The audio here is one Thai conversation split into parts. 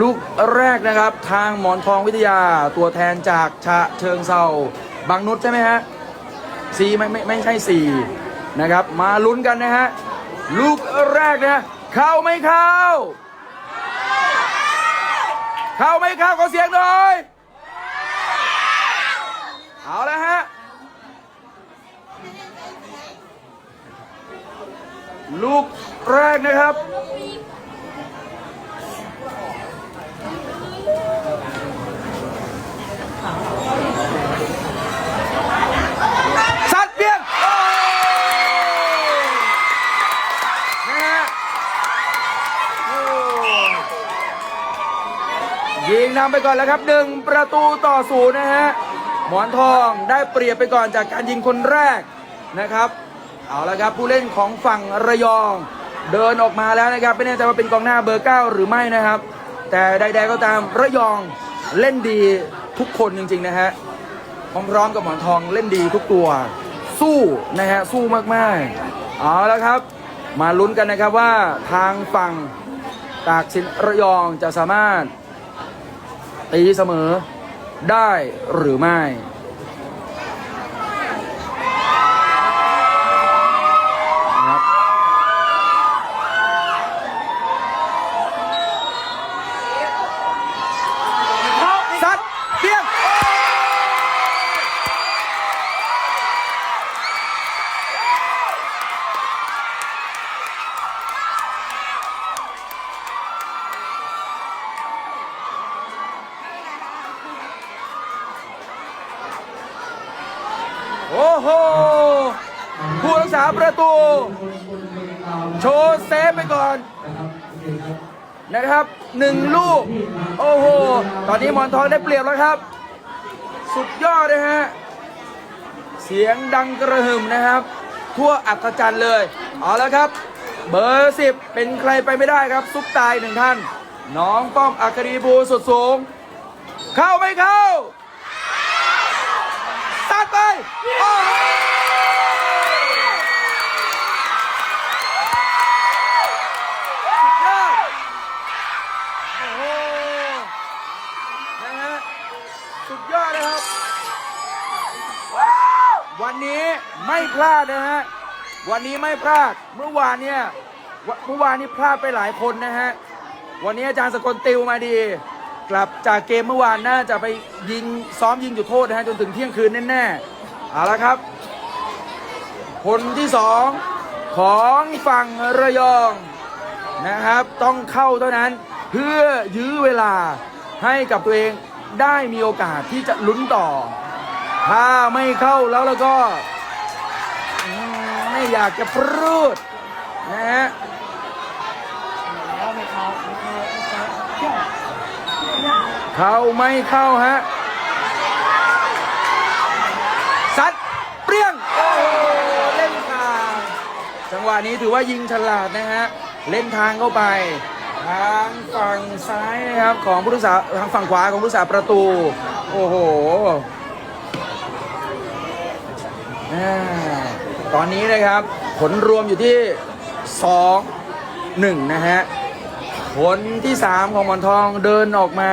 ลูกแรกนะครับทางหมอนทองวิทยาตัวแทนจากฉะเชิงเซาบางนุชใช่ไหมฮะสีไม่ไม่ไม่ใช่สีนะครับ มาลุ้นกันนะฮะลูกแรกนะเข้าไม่เข้า เข้าไม่เข้าขอเสียงหน่อยเอาแล้วฮะลูกแรกนะครับ สัตว์เพียงโอ้นะฮะโอ้ ยิงนำไปก่อนแล้วครับหนึ่งประตูต่อศูนย์นะฮะหมอนทองได้เปรียบไปก่อนจากการยิงคนแรกนะครับเอาละครับผู้เล่นของฝั่งระยอง เดินออกมาแล้วนะครับไม่แน่ใจว่าเป็นกองหน้าเบอร์เก้าหรือไม่นะครับ แต่ใดๆก็ตามระยองเล่นดีทุกคนจริงๆนะฮะพร้อมๆกับหมอนทองเล่นดีทุกตัว สู้นะฮะสู้มากๆเอาแล้วครับ มาลุ้นกันนะครับว่าทางฝั่งตากสินระยองจะสามารถ ตีเสมอได้หรือไม่ โอ้โห ผู้รักษาประตู โชว์เซฟไปก่อน นะครับหนึ่งลูก โอ้โห ตอนนี้มอนทองได้เปรียบแล้วครับ สุดยอดเลยฮะ เสียงดังกระหึ่มนะครับ ทั่วอัศจรรย์เลย เอาแล้วครับ เบอร์สิบเป็นใครไปไม่ได้ครับ ซุปตายหนึ่งท่าน น้องป้อมอัครีบูสุดสูง เข้าไม่เข้า ดไปโอ้โหสุดยอดโอ้โหนะฮะสุดยอดนะครับ วันนี้ไม่พลาดนะฮะ วันนี้ไม่พลาด เมื่อวานเนี่ย เมื่อวานนี้พลาดไปหลายคนนะฮะ วันนี้อาจารย์สกลติวมาดี กลับจากเกมเมื่อวานน่าจะไปยิงซ้อมยิงจุดโทษนะฮะจนถึงเที่ยงคืนแน่ๆเอาละครับคนที่สองของฝั่งระยองนะครับ ต้องเข้าเท่านั้นเพื่อยื้อเวลาให้กับตัวเองได้มีโอกาสที่จะลุ้นต่อ ถ้าไม่เข้าแล้วแล้วก็ ไม่อยากจะพูดนะฮะ เข้าไม่เข้าฮะซัดเปรี้ยง โอ้โหเล่นทาง จังหวะนี้ถือว่ายิงฉลาดนะฮะ เล่นทางเข้าไป ทางฝั่งซ้ายนะครับ ของผู้รักษาทางฝั่งขวาของผู้รักษาประตู โอ้โหอ่าตอนนี้นะครับ ผลรวมอยู่ที่ 2 1 นะฮะ คนที่3ของหมอนทองเดินออกมา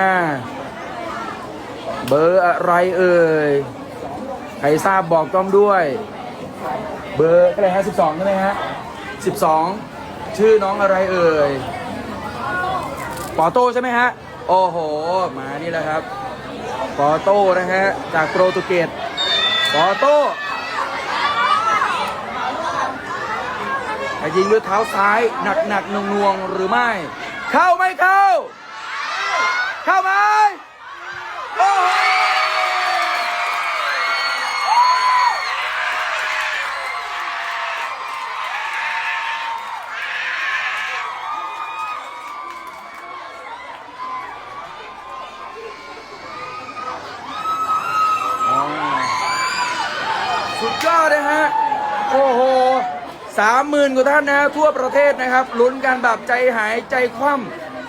เบอร์อะไรเอ่ย ใครทราบบอกต้อมด้วย เบอร์อะไรฮะ12ใช่ไหมฮะ12ชื่อน้องอะไรเอ่ยปอโต้ใช่ไหมฮะ โอ้โห มานี่แหละครับปอโต้นะฮะ จากโปรตุเกสปอโต้จะยิงด้วยเท้าซ้ายหนักหนักนวงนวงๆหรือไม่ เข้าไม่เข้า เข้าไหมโอ้โหสุดยอดนะฮะ โอ้โห สามหมื่นกว่าท่านนะฮะทั่วประเทศนะครับลุ้นกันแบบใจหายใจคว่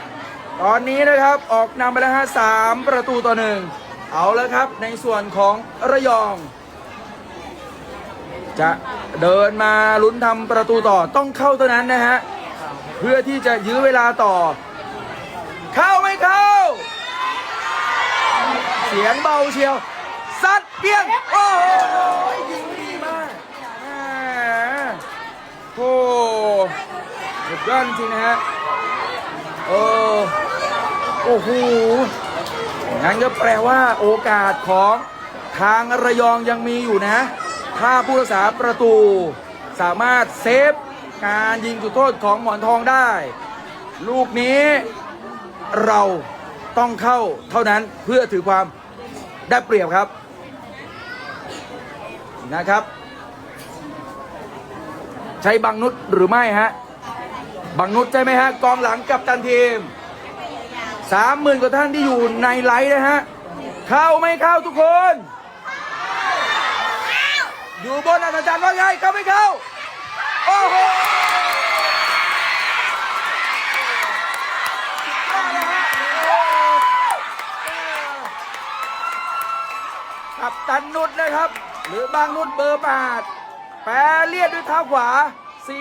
ำตอนนี้นะครับออกนำไปแล้วฮะสามประตูต่อหนึ่งเอาแล้วครับในส่วนของระยอง จะเดินมาลุ้นทำประตูต่อต้องเข้าเท่านั้นนะฮะเพื่อที่จะยื้อเวลาต่อ เข้าไม่เข้า เสียงเบาเชียว ซัดเปี้ยงโอ้โหยิงดีมากแหม โอ้สุดยอดจริงนะฮะเออโอ้โหงั้นก็แปลว่าโอกาสของทางระยองยังมีอยู่นะ ถ้าผู้รักษาประตูสามารถเซฟการยิงจุดโทษของหมอนทองได้ ลูกนี้เราต้องเข้าเท่านั้นเพื่อถือความได้เปรียบครับนะครับ ใช้บังนุษหรือไม่ฮะบังนุษใช่ไหมฮะกองหลังกับตันทีมสามหมื่นกว่าท่านที่อยู่ในไลฟ์นะฮะเข้าไม่เข้าทุกคน อยู่บนอัศจรรย์ว่าไงเข้าไม่เข้าโอ้โหกับตันนุษนะครับ หรือบางนุษเบอร์แปด แปรเลียดด้วยเท้าขวา เสี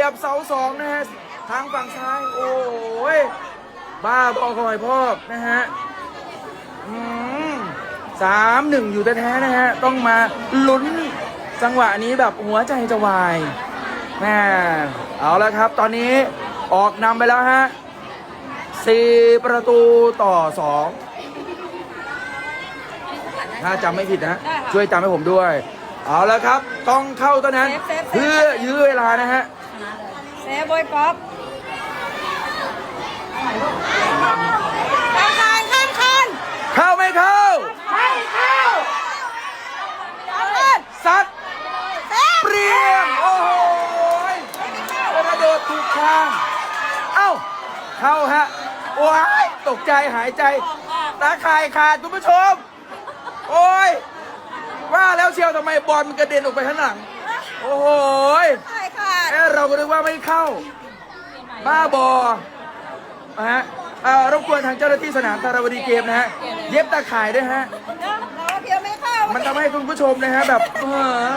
ยบเสาสองนะฮะ ทางฝั่งซ้าย โอ้ย บ้าบอคอยพอกนะฮะอืมสามหนึ่งอยู่แท้ๆนะฮะ ต้องมาลุ้นจังหวะนี้แบบหัวใจจะวายแม่เอาแล้วครับ ตอนนี้ออกนำไปแล้วฮะสี่ประตูต่อสองถ้าจำไม่ผิดนะ ช่วยจำให้ผมด้วย เอาแล้วครับ ต้องเข้าเท่านั้น เซฟเซฟเซฟ เพื่อยื้อเวลานะฮะ เซฟบอยก๊อฟข้ามคานข้ามคานเข้าไม่เข้า ไม่เข้าข้ามคานซัด เซฟเปรี้ยง โอ้โหยกระโดดถูกทาง เอ้า เข้าฮะว้ายตกใจหายใจตาข่ายขาดคุณผู้ชม โอ้ย ว่าแล้วเชียวทำไมบอลมันกระเด็นออกไปข้างหลัง โอ้โหยใช่ค่ะเอ้เราก็นึกว่าไม่เข้า บ้าบอนะฮะเอ่อรบกวนทางเจ้าหน้าที่สนามธารวดีเกมนะฮะ เย็บตาข่ายด้วยฮะ เราเพียวไม่เข้ามันทำให้คุณผู้ชมนะฮะแบบเออ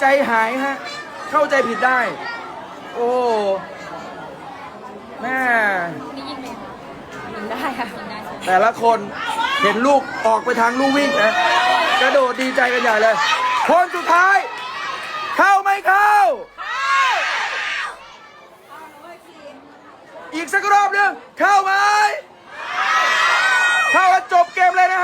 ใจหายฮะ เข้าใจผิดได้ โอ้แม่ได้ค่ะ แต่ละคนเห็นลูกออกไปทางลูกวิ่งนะ กระโดดดีใจกันใหญ่เลย คนสุดท้าย เข้าไหมเข้า อีกสักรอบหนึ่งเข้าไหมเข้าแล้วจบเกมเลยนะฮะ